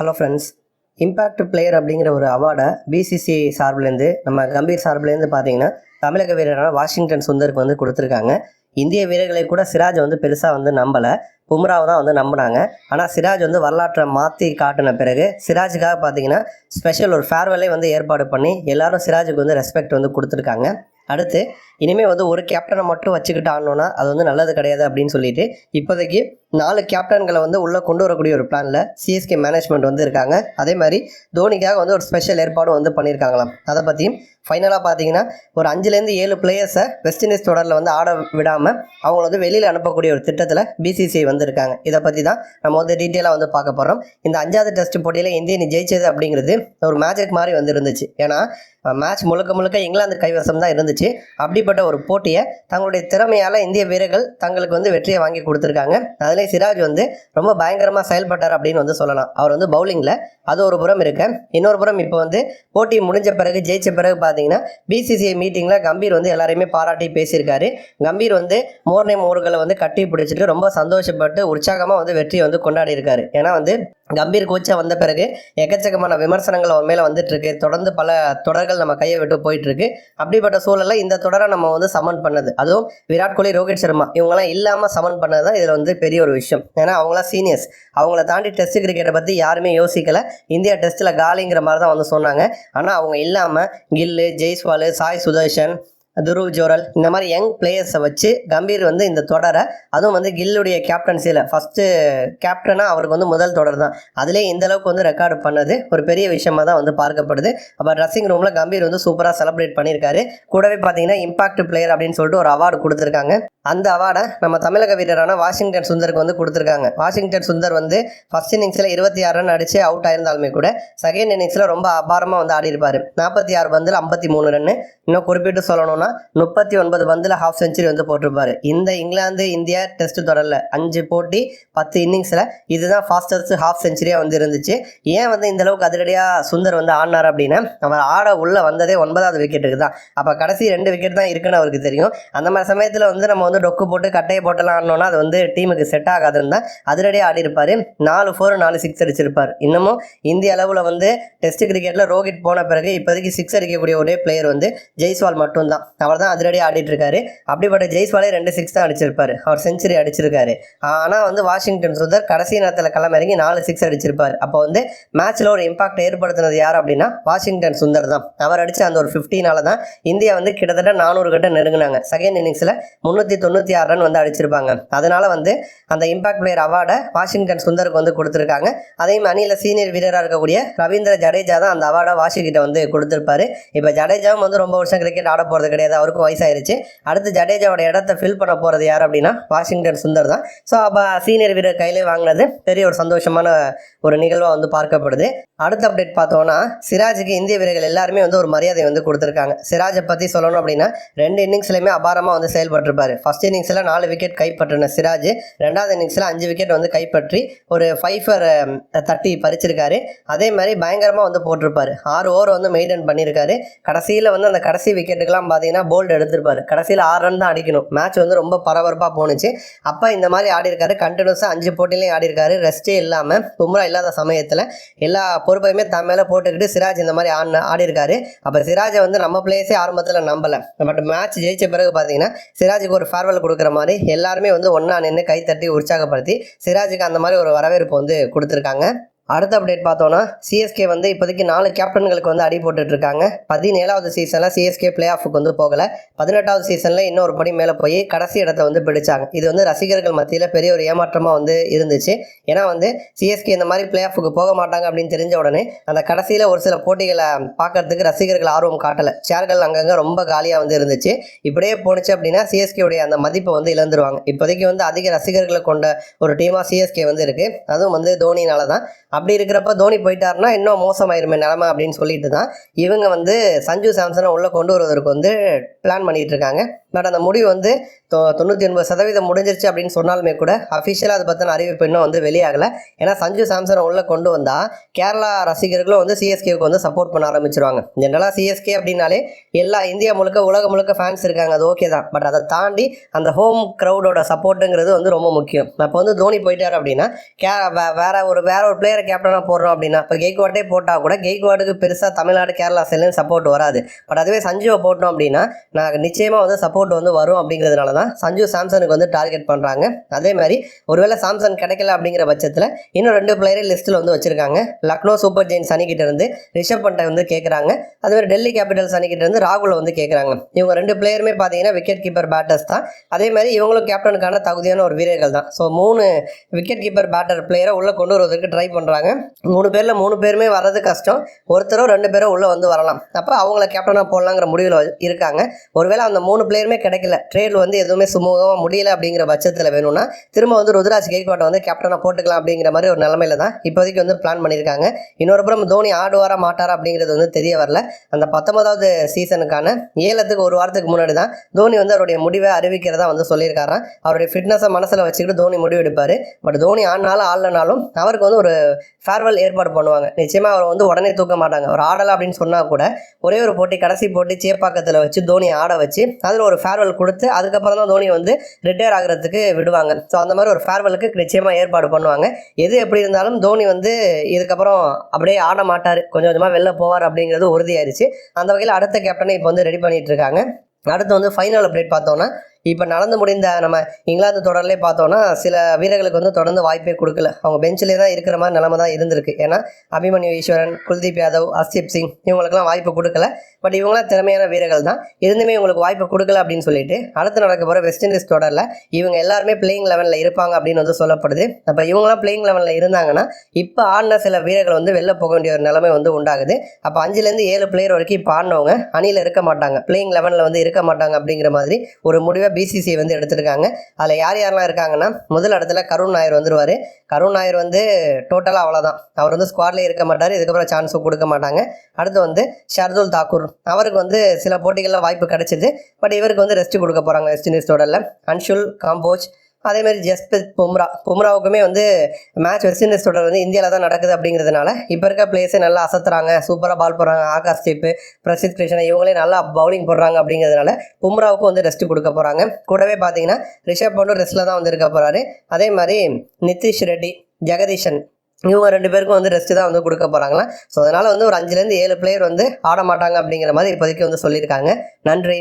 Hello friends. Impact player அப்படிங்கிற ஒரு அவார்டை BCCI சார்பிலேருந்து நம்ம கம்பீர் சார்பிலேருந்து பார்த்தீங்கன்னா தமிழக வீரரான வாஷிங்டன் சுந்தருக்கு வந்து கொடுத்துருக்காங்க. இந்திய வீரர்களை கூட சிராஜ் வந்து பெருசாக வந்து நம்பலை. பும்ராவை தான் வந்து நம்பினாங்க. ஆனால் சிராஜ் வந்து வரலாற்றை மாற்றி காட்டின பிறகு சிராஜுக்காக பார்த்தீங்கன்னா ஸ்பெஷல் ஒரு ஃபேர்வெல்லே வந்து ஏற்பாடு பண்ணி எல்லாரும் சிராஜுக்கு வந்து ரெஸ்பெக்ட் வந்து கொடுத்துருக்காங்க. அடுத்து இனிமேல் வந்து ஒரு கேப்டனை மட்டும் வச்சுக்கிட்டு ஆடணும்னா அது வந்து நல்லது கிடையாது அப்படின்னு சொல்லிட்டு இப்போதைக்கு நாலு கேப்டன்களை வந்து உள்ளே கொண்டு வரக்கூடிய ஒரு பிளானில் சிஎஸ்கே மேனேஜ்மெண்ட் வந்து இருக்காங்க. அதே மாதிரி தோனிக்காக வந்து ஒரு ஸ்பெஷல் ஏற்பாடும் வந்து பண்ணியிருக்காங்களாம். அதை பற்றியும் ஃபைனலாக பார்த்தீங்கன்னா ஒரு அஞ்சுலேருந்து ஏழு பிளேயர்ஸை வெஸ்ட் இண்டீஸ் தொடரில் வந்து ஆட விடாமல் அவங்கள வந்து வெளியில் அனுப்பக்கூடிய ஒரு திட்டத்தில் பிசிசிஐ வந்திருக்காங்க இதை பற்றி தான் நம்ம வந்து டீட்டெயிலாக வந்து பார்க்க போகிறோம் இந்த அஞ்சாவது டெஸ்ட் போட்டியில் இந்திய அணி ஜெயிச்சது அப்படிங்கிறது ஒரு மேஜிக் மாதிரி வந்து இருந்துச்சு. ஏன்னா மேட்ச் முழுக்க முழுக்க இங்கிலாந்து கைவசம் தான் இருந்துச்சு. அப்படி அப்படிப்பட்ட ஒரு போட்டியை தங்களுடைய திறமையால் இந்திய வீரர்கள் தங்களுக்கு வந்து வெற்றியை வாங்கி கொடுத்துருக்காங்க. அதிலே சிராஜ் வந்து ரொம்ப பயங்கரமாக செயல்பட்டார் அப்படின்னு வந்து சொல்லலாம். அவர் வந்து பவுலிங்கில் அது ஒரு புறம் இருக்க. இன்னொரு புறம் இப்போ வந்து போட்டி முடிஞ்ச பிறகு ஜெயிச்ச பிறகு பார்த்தீங்கன்னா பிசிசிஐ மீட்டிங்கில் கம்பீர் வந்து எல்லாரையுமே பாராட்டி பேசியிருக்காரு. கம்பீர் வந்து மோர்னே மோர்களை வந்து கட்டி பிடிச்சிட்டு ரொம்ப சந்தோஷப்பட்டு உற்சாகமாக வந்து வெற்றியை வந்து கொண்டாடி இருக்காரு ஏன்னா வந்து கம்பீர் கோச்சா வந்த பிறகு எக்கச்சக்கமான விமர்சனங்கள் அவர் மேலே வந்துட்டு இருக்கு தொடர்ந்து பல தொடர்கள் நம்ம கையை விட்டு போயிட்டு இருக்கு அப்படிப்பட்ட சூழலில் இந்த தொடரை நம்ம வந்து சமன் பண்ணது. அதுவும் விராட் கோலி ரோஹித் சர்மா இவங்கெல்லாம் இல்லாமல் சமன் பண்ணது தான் இதில் வந்து பெரிய ஒரு விஷயம். ஏன்னா அவங்களாம் சீனியர்ஸ் அவங்கள தாண்டி டெஸ்ட் கிரிக்கெட்டை பற்றி யாருமே யோசிக்கல. இந்தியா டெஸ்ட்டில் காலிங்கிற மாதிரி தான் வந்து சொன்னாங்க. ஆனால் அவங்க இல்லாமல் கில்லு ஜெய்ஸ்வால் சாய் சுதர்ஷன் துருவ் ஜோரல் இந்த மாதிரி யங் பிளேயர்ஸை வச்சு கம்பீர் வந்து இந்த தொடரை அதுவும் வந்து கில்லுடைய கேப்டன்சியில் ஃபஸ்ட்டு கேப்டனாக அவருக்கு வந்து முதல் தொடர் தான். அதிலே இந்த அளவுக்கு வந்து ரெக்கார்டு பண்ணது ஒரு பெரிய விஷயமாக தான் வந்து பார்க்கப்படுது. அப்போ ட்ரெஸ்ஸிங் ரூமில் கம்பீர் வந்து சூப்பராக செலிப்ரேட் பண்ணியிருக்காரு. கூடவே பார்த்தீங்கன்னா இம்பாக்ட் பிளேயர் அப்படின்னு சொல்லிட்டு ஒரு அவார்டு கொடுத்துருக்காங்க. அந்த அவார்டை நம்ம தமிழக வீரரான வாஷிங்டன் சுந்தருக்கு வந்து கொடுத்துருக்காங்க. வாஷிங்டன் சுந்தர் வந்து ஃபர்ஸ்ட் இன்னிங்ஸில் இருபத்தி ஆறு ரன் அடித்து அவுட் ஆயிருந்தாலுமே கூட செகண்ட் இன்னிங்ஸில் ரொம்ப அபாரமாக வந்து ஆடி இருப்பார் நாற்பத்தி ஆறு பந்தில் ஐம்பத்தி மூணு ரன்னு. இன்னும் குறிப்பிட்டு சொல்லணும்னா முப்பத்தி ஒன்பது பந்தில் ஹாஃப் செஞ்சுரி வந்து போட்டிருப்பாரு. இந்த இங்கிலாந்து இந்தியா டெஸ்ட் தொடரில் அஞ்சு போட்டி பத்து இன்னிங்ஸில் இதுதான் ஃபாஸ்டஸ்ட் ஹாஃப் செஞ்சுரியாக வந்து இருந்துச்சு. ஏன் வந்து இந்த அளவுக்கு அதிரடியாக சுந்தர் வந்து ஆடினார் அப்படின்னா? அவர் ஆட உள்ளே வந்ததே ஒன்பதாவது விக்கெட்டுக்கு தான். அப்போ கடைசி ரெண்டு விக்கெட் தான் இருக்குன்னு அவருக்கு தெரியும். அந்த மாதிரி சமயத்தில் வந்து நம்ம வந்து டொக்கு போட்டு கட்டையை போட்டெல்லாம் ஆடணும்னா அது வந்து டீமுக்கு செட் ஆகாதுன்னு அதிரடியாக ஆடி இருப்பார் நாலு ஃபோர் நாலு சிக்ஸ் அடிச்சிருப்பார். இன்னமும் இந்திய அளவில் வந்து டெஸ்ட் கிரிக்கெட்டில் ரோஹித் போன பிறகு இப்போதைக்கு சிக்ஸ் அடிக்கக்கூடிய ஒரே பிளேயர் வந்து ஜெய்ஸ்வால் மட்டும்தான். அவர் தான் அதிரடியாக ஆடிட்டு இருக்காரு அப்படிப்பட்ட ஜெய்ஸ்வாலே ரெண்டு சிக்ஸ் தான் அடிச்சிருப்பாரு. அவர் செஞ்சுரி அடிச்சிருக்காரு. ஆனால் வந்து வாஷிங்டன் சுந்தர் கடைசி நேரத்தில் களமிறங்கி நாலு சிக்ஸ் அடிச்சிருப்பார். அப்போ வந்து மேட்ச்சில் ஒரு இம்பாக்ட் ஏற்படுத்தினது யார் அப்படின்னா வாஷிங்டன் சுந்தர் தான். அவர் அடித்த அந்த ஒரு ஃபிஃப்டினால தான் இந்தியா வந்து கிட்டத்தட்ட நானூறு கிட்ட நெருங்கினாங்க. செகண்ட் இன்னிங்ஸில் முந்நூற்றி தொண்ணூற்றி ஆறு ரன் வந்து அடிச்சிருப்பாங்க. அதனால வந்து அந்த இம்பாக்ட் பிளேயர் அவார்டை வாஷிங்டன் சுந்தருக்கு வந்து கொடுத்துருக்காங்க. அதையும் அணியில் சீனியர் வீரராக இருக்கக்கூடிய ரவீந்திர ஜடேஜா தான் அந்த அவார்டை வாஷிங்கிட்ட வந்து கொடுத்துருப்பாரு. இப்போ ஜடேஜாவும் வந்து ரொம்ப வருஷம் கிரிக்கெட் ஆட போகிறது கிடையாது. அவருக்கும் வயசாயிருச்சு. அடுத்து ஜடேஜாவோட இடத்த ஃபில் பண்ண போகிறது யார் அப்படின்னா வாஷிங்டன் சுந்தர் தான். ஸோ அப்போ சீனியர் வீரர் கையிலே வாங்கினது பெரிய ஒரு சந்தோஷமான ஒரு நிகழ்வாக வந்து பார்க்கப்படுது. அடுத்த அப்டேட் பார்த்தோன்னா சிராஜுக்கு இந்திய வீரர்கள் எல்லாருமே வந்து ஒரு மரியாதை வந்து கொடுத்துருக்காங்க. சிராஜை பற்றி சொல்லணும் அப்படின்னா ரெண்டு இன்னிங்ஸ்லையுமே அபாரமாக வந்து செயல்பட்டிருப்பார். ஃபர்ஸ்ட் இன்னிங்ஸில் நாலு விக்கெட் கைப்பற்றின சிராஜ் ரெண்டாவது இன்னிங்ஸில் அஞ்சு விக்கெட் வந்து கைப்பற்றி ஒரு ஃபைஃபர் தட்டி பறிச்சிருக்காரு. அதே மாதிரி பயங்கரமாக வந்து போட்டிருப்பார். ஆறு ஓவர் வந்து மெயின்டைன் பண்ணியிருக்காரு கடைசியில் வந்து அந்த கடைசி விக்கெட்டுக்கெல்லாம் பார்த்தீங்கன்னா போல்டு எடுத்திருப்பாரு. கடைசியில் ஆறு ரன் தான் அடிக்கணும். மேட்ச் வந்து ரொம்ப பரபரப்பாக போணுச்சு. அப்போ இந்த மாதிரி ஆடிருக்காரு கண்டினியூஸாக அஞ்சு போட்டிலையும் ஆடிருக்காரு ரெஸ்ட்டே இல்லாமல் பும்ரா இல்லாத சமயத்தில் எல்லா பொறுப்பையுமே தன் மேலே போட்டுக்கிட்டு சிராஜ் இந்த மாதிரி ஆடின ஆடிருக்காரு அப்போ சிராஜை வந்து நம்ம பிளேஸே ஆரம்பத்தில் நம்பலை. பட் மேட்ச் ஜெயிச்ச பிறகு பார்த்தீங்கன்னா சிராஜுக்கு ஒரு ஃபேர்வெல் கொடுக்குற மாதிரி எல்லாருமே வந்து ஒன்றா நின்று கை தட்டி உற்சாகப்படுத்தி சிராஜுக்கு அந்த மாதிரி ஒரு வரவேற்பு வந்து கொடுத்துருக்காங்க. அடுத்த அப்டேட் பார்த்தோன்னா சிஎஸ்கே வந்து இப்போதைக்கு நாலு கேப்டன்களுக்கு வந்து அடி போட்டுட்டு இருக்காங்க பதினேழாவது சீசனில் சிஎஸ்கே பிளே ஆஃபுக்கு வந்து போகலை. பதினெட்டாவது சீசனில் இன்னொரு படி மேலே போய் கடைசி இடத்த வந்து பிடிச்சாங்க. இது வந்து ரசிகர்கள் மத்தியில் பெரிய ஒரு ஏமாற்றமாக வந்து இருந்துச்சு. ஏன்னா வந்து சிஎஸ்கே இந்த மாதிரி பிளே ஆஃபுக்கு போக மாட்டாங்க அப்படின்னு தெரிஞ்ச உடனே அந்த கடைசியில் ஒரு சில போட்டிகளை பார்க்கறதுக்கு ரசிகர்கள் ஆர்வம் காட்டலை. சேர்கள் அங்கங்கே ரொம்ப காலியாக வந்து இருந்துச்சு. இப்படியே போணுச்சு அப்படின்னா சிஎஸ்கே உடைய அந்த மதிப்பை வந்து இழந்துருவாங்க. இப்போதைக்கு வந்து அதிக ரசிகர்களை கொண்ட ஒரு டீமாக சிஎஸ்கே வந்து இருக்குது அதுவும் வந்து தோனினால தான் அப்படி இருக்கிறப்ப தோனி போயிட்டாருன்னா இன்னும் மோசமாயிருமே நிலமை அப்படின்னு சொல்லிட்டு தான் இவங்க வந்து சஞ்சு சாம்சனை உள்ளே கொண்டு வருவதற்கு வந்து பிளான் பண்ணிகிட்டு இருக்காங்க. பட் அந்த முடிவு வந்து தொ- தொண்ணூற்றி ஒன்பது சதவீதம் முடிஞ்சிருச்சு அப்படின்னு சொன்னாலுமே கூட அஃபிஷியலாக அதை பற்றின அறிவிப்பு இன்னும் வந்து வெளியாகலை. ஏன்னா சஞ்சு சாம்சனை உள்ளே கொண்டு வந்தால் கேரளா ரசிகர்களும் வந்து சிஎஸ்கேவுக்கு வந்து சப்போர்ட் பண்ண ஆரம்பிச்சிருவாங்க. ஜென்ரலாக சிஎஸ்கே அப்படின்னாலே எல்லா இந்தியா முழுக்க உலகம் முழுக்க ஃபேன்ஸ் இருக்காங்க. அது ஓகே தான். பட் அதை தாண்டி அந்த ஹோம் க்ரௌடோட சப்போர்ட்டுங்கிறது வந்து ரொம்ப முக்கியம். இப்போ வந்து தோனி போயிட்டார் அப்படின்னா கே வேற ஒரு வேற ஒரு பிளேயரை கேப்டனாக போடுறோம் அப்படின்னா இப்போ கெய்க்வாட்டே போட்டால் கூட கெய்க்வாட்டுக்கு பெருசாக தமிழ்நாடு கேரளா சைட்லேருந்து சப்போர்ட் வராது. பட் அதுவே சஞ்சுவை போட்டோம் அப்படின்னா நான் நிச்சயமாக வந்து சப்போர்ட் வந்து வரும் அப்படிங்கிறதுனால தான் சஞ்சு சாம்சனுக்கு வந்து டார்கெட் பண்ணுறாங்க அதே மாதிரி ஒருவேளை சாம்சன் கிடைக்கல அப்படிங்கிற பட்சத்தில் இன்னும் ரெண்டு பிளேயரை லிஸ்ட்டில் வந்து வச்சுருக்காங்க. லக்னோ சூப்பர் ஜெயின்ஸ் அணிக்கிட்ட இருந்து ரிஷப் பண்டை வந்து கேட்குறாங்க அதே மாதிரி டெல்லி கேபிட்டல்ஸ் அணிக்கிட்ட இருந்து ராகுலை வந்து கேட்குறாங்க இவங்க ரெண்டு பிளேயருமே பார்த்தீங்கன்னா விக்கெட் கீப்பர் பேட்டர்ஸ் தான். அதே மாதிரி இவங்களும் கேப்டனுக்கான தகுதியான ஒரு வீரர்கள் தான். ஸோ மூணு விக்கெட் கீப்பர் பேட்டர் பிளேயரை உள்ளே கொண்டு வருவதற்கு ட்ரை பண்ணுறாங்க மூணு பேரில் மூணு பேருமே வர்றது கஷ்டம். ஒருத்தரோ ரெண்டு பேரோ உள்ளே வந்து வரலாம். அப்போ அவங்கள கேப்டனாக போடலாங்கிற முடிவில் இருக்காங்க. ஒருவேளை அந்த மூணு பிளேயர் எதுவுமே கிடைக்கல. ட்ரேட் வந்து எதுவுமே சுமூகமாக முடியல அப்படிங்கிற பட்சத்தில் வேணும்னா திரும்ப வந்து ருத்ராஜ் கேக்வாட்டை வந்து கேப்டனாக போட்டுக்கலாம் அப்படிங்கிற மாதிரி ஒரு நிலமையில தான் இப்போதைக்கு வந்து பிளான் பண்ணியிருக்காங்க. இன்னொரு புறம் தோனி ஆடுவாரா மாட்டாரா அப்படிங்கிறது வந்து தெரிய வரல. அந்த பத்தொன்பதாவது சீசனுக்கான ஏலத்துக்கு ஒரு வாரத்துக்கு முன்னாடி தான் தோனி வந்து அவருடைய முடிவை அறிவிக்கிறதா வந்து சொல்லியிருக்காராம். அவருடைய ஃபிட்னஸை மனசில் வச்சுக்கிட்டு தோனி முடிவு எடுப்பார். பட் தோனி ஆடினாலும் ஆடலனாலும் அவருக்கு வந்து ஒரு ஃபேர்வெல் ஏற்பாடு பண்ணுவாங்க. நிச்சயமாக அவர் வந்து உடனே தூக்க மாட்டாங்க. அவர் ஆடலை அப்படின்னு சொன்னால் கூட ஒரே ஒரு போட்டி கடைசி போட்டி சேப்பாக்கத்தில் வச்சு தோனி ஆட வச்சு அதில் ஒரு ஃபேர்வெல் கொடுத்து அதுக்கப்புறம் தான் தோனி வந்து ரிட்டையர் ஆகிறதுக்கு விடுவாங்க. ஸோ அந்த மாதிரி ஒரு ஃபேர்வெலுக்கு நிச்சயமாக ஏற்பாடு பண்ணுவாங்க. எது எப்படி இருந்தாலும் தோனி வந்து இதுக்கப்புறம் அப்படியே ஆட மாட்டார். கொஞ்சம் கொஞ்சமாக வெளில போவார் அப்படிங்கிறது உறுதியாயிருச்சு. அந்த வகையில் அடுத்த கேப்டனை இப்போ வந்து ரெடி பண்ணிகிட்டு இருக்காங்க. அடுத்து வந்து ஃபைனல் அப்டேட் பார்த்தோன்னா இப்போ நடந்து முடிந்த நம்ம இங்கிலாந்து தொடர்லே பார்த்தோன்னா சில வீரர்களுக்கு வந்து தொடர்ந்து வாய்ப்பே கொடுக்கல. அவங்க பெஞ்சிலே தான் இருக்கிற மாதிரி நிலமை தான் இருந்திருக்கு. ஏன்னா அபிமன்யு ஈஸ்வரன் குல்தீப் யாதவ் அஸ்தீப் சிங் இவங்களுக்குலாம் வாய்ப்பு கொடுக்கல. பட் இவங்களாம் திறமையான வீரர்கள் தான். இருந்துமே இவங்களுக்கு வாய்ப்பு கொடுக்கல அப்படின்னு சொல்லிட்டு அடுத்து நடக்க போகிற வெஸ்ட் இண்டீஸ் தொடரில் இவங்க எல்லாருமே பிளேயிங் லெவனில் இருப்பாங்க அப்படின்னு வந்து சொல்லப்படுது. அப்போ இவங்களாம் பிளேயிங் லெவனில் இருந்தாங்கன்னா இப்போ ஆடின சில வீரர்கள் வந்து வெளில போக வேண்டிய ஒரு நிலைமை வந்து உண்டாகுது. அப்போ அஞ்சுலேருந்து ஏழு பிளேயர் வரைக்கும் இப்போ ஆடினவங்க அணியில் இருக்க மாட்டாங்க. பிளேயிங் லெவனில் வந்து இருக்க மாட்டாங்க அப்படிங்கிற மாதிரி ஒரு முடிவை பிசிசிஐ வந்து எடுத்திருக்காங்க. அதில் யார் யாரெல்லாம் இருக்காங்கன்னா முதல் இடத்துல கருண் நாயர் வந்துருவார். கருண் நாயர் வந்து டோட்டலாக அவ்வளோதான் அவர் வந்து ஸ்குவாட்லேயே இருக்க மாட்டார் இதுக்கப்புறம் சான்ஸும் கொடுக்க மாட்டாங்க. அடுத்து வந்து ஷர்துல் தாக்கூர். அவருக்கு வந்து சில போட்டிகளில் வாய்ப்பு கிடைச்சிது. பட் இவருக்கு வந்து ரெஸ்ட் கொடுக்க போகிறாங்க வெஸ்ட் இண்டீஸ் தொடரில். அன்ஷுல் காம்போஜ் அதே மாதிரி ஜஸ்பிரித் பும்ரா. பும்ராவுக்குமே வந்து மேட்ச் வெஸ்ட் இண்டீஸ் தொடர் வந்து இந்தியாவில் தான் நடக்குது அப்படிங்கிறதுனால இப்போ இருக்க பிளேஸை நல்லா அசத்துறாங்க சூப்பராக பால் போடுறாங்க ஆகாஷ் தீப்பு பிரசித் கிருஷ்ணன் இவங்களே நல்லா பவுலிங் போடுறாங்க அப்படிங்கிறதுனால பும்ராவுக்கும் வந்து ரெஸ்ட் கொடுக்க போகிறாங்க கூடவே பார்த்தீங்கன்னா ரிஷப் பண்டும் ரெஸ்ட்டில் தான் வந்து இருக்க போகிறாரு அதே மாதிரி நிதிஷ் ரெட்டி ஜெகதீஷன் இவங்க ரெண்டு பேருக்கும் வந்து ரெஸ்ட் தான் வந்து கொடுக்க போகிறாங்களா ஸோ அதனால் வந்து ஒரு அஞ்சுலேருந்து ஏழு பிளேயர் வந்து ஆட மாட்டாங்க அப்படிங்கிற மாதிரி இப்போதைக்கு வந்து சொல்லியிருக்காங்க. நன்றி.